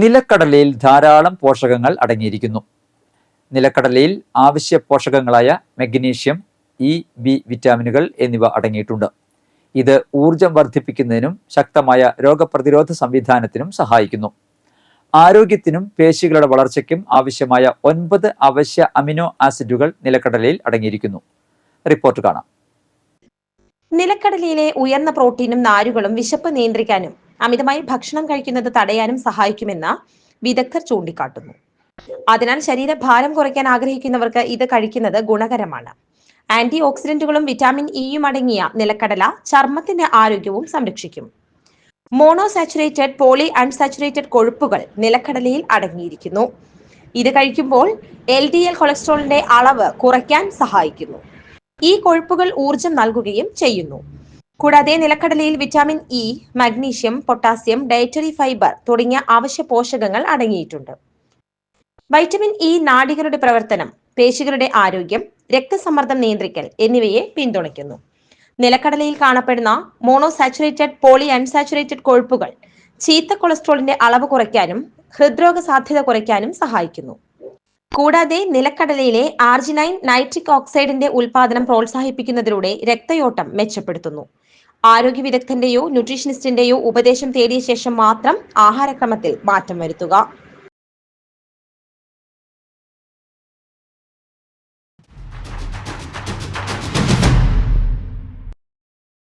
നിലക്കടലയിൽ ധാരാളം പോഷകങ്ങൾ അടങ്ങിയിരിക്കുന്നു. നിലക്കടലയിൽ ആവശ്യ പോഷകങ്ങളായ മഗ്നീഷ്യം ഇ ബി വിറ്റാമിനുകൾ എന്നിവ അടങ്ങിയിട്ടുണ്ട്. ഇത് ഊർജം വർദ്ധിപ്പിക്കുന്നതിനും ശക്തമായ രോഗപ്രതിരോധ സംവിധാനത്തിനും സഹായിക്കുന്നു. ആരോഗ്യത്തിനും പേശികളുടെ വളർച്ചയ്ക്കും ആവശ്യമായ ഒൻപത് അവശ്യ അമിനോ ആസിഡുകൾ നിലക്കടലയിൽ അടങ്ങിയിരിക്കുന്നു. റിപ്പോർട്ട് കാണാം. നിലക്കടലയിലെ ഉയർന്ന പ്രോട്ടീനും നാരുകളും വിശപ്പ് നിയന്ത്രിക്കാനും അമിതമായി ഭക്ഷണം കഴിക്കുന്നത് തടയാനും സഹായിക്കുമെന്ന് വിദഗ്ധർ ചൂണ്ടിക്കാട്ടുന്നു. അതിനാൽ ശരീരഭാരം കുറയ്ക്കാൻ ആഗ്രഹിക്കുന്നവർക്ക് ഇത് കഴിക്കുന്നത് ഗുണകരമാണ്. ആന്റി ഓക്സിഡന്റുകളും വിറ്റാമിൻ ഇയും അടങ്ങിയ നിലക്കടല ചർമ്മത്തിന്റെ ആരോഗ്യവും സംരക്ഷിക്കും. മോണോസാച്ചുറേറ്റഡ് പോളി അൺസാച്ചുറേറ്റഡ് കൊഴുപ്പുകൾ നിലക്കടലയിൽ അടങ്ങിയിരിക്കുന്നു. ഇത് കഴിക്കുമ്പോൾ എൽ ഡി എൽ കൊളസ്ട്രോളിന്റെ അളവ് കുറയ്ക്കാൻ സഹായിക്കുന്നു. ഈ കൊഴുപ്പുകൾ ഊർജം നൽകുകയും ചെയ്യുന്നു. കൂടാതെ നിലക്കടലയിൽ vitamin E magnesium potassium dietary fibre തുടങ്ങിയ അവശ്യ പോഷകങ്ങൾ അടങ്ങിയിട്ടുണ്ട്. വൈറ്റമിൻ ഇ നാഡികളുടെ പ്രവർത്തനം പേശികളുടെ ആരോഗ്യം രക്തസമ്മർദ്ദം നിയന്ത്രിക്കൽ എന്നിവയെ പിന്തുണയ്ക്കുന്നു. നിലക്കടലയിൽ കാണപ്പെടുന്ന മോണോസാച്ചുറേറ്റഡ് പോളി അൺസാച്ചുറേറ്റഡ് കൊഴുപ്പുകൾ ചീത്ത കൊളസ്ട്രോളിന്റെ അളവ് കുറയ്ക്കാനും ഹൃദ്രോഗ സാധ്യത കുറയ്ക്കാനും സഹായിക്കുന്നു. കൂടാതെ നിലക്കടലയിലെ ആർജിനൈൻ നൈട്രിക് ഓക്സൈഡിന്റെ ഉൽപാദനം പ്രോത്സാഹിപ്പിക്കുന്നതിലൂടെ രക്തയോട്ടം മെച്ചപ്പെടുത്തുന്നു. ആരോഗ്യ വിദഗ്ധന്റെയോ ന്യൂട്രീഷനിസ്റ്റിന്റെയോ ഉപദേശം തേടിയ ശേഷം മാത്രം ആഹാരക്രമത്തിൽ മാറ്റം വരുത്തുക.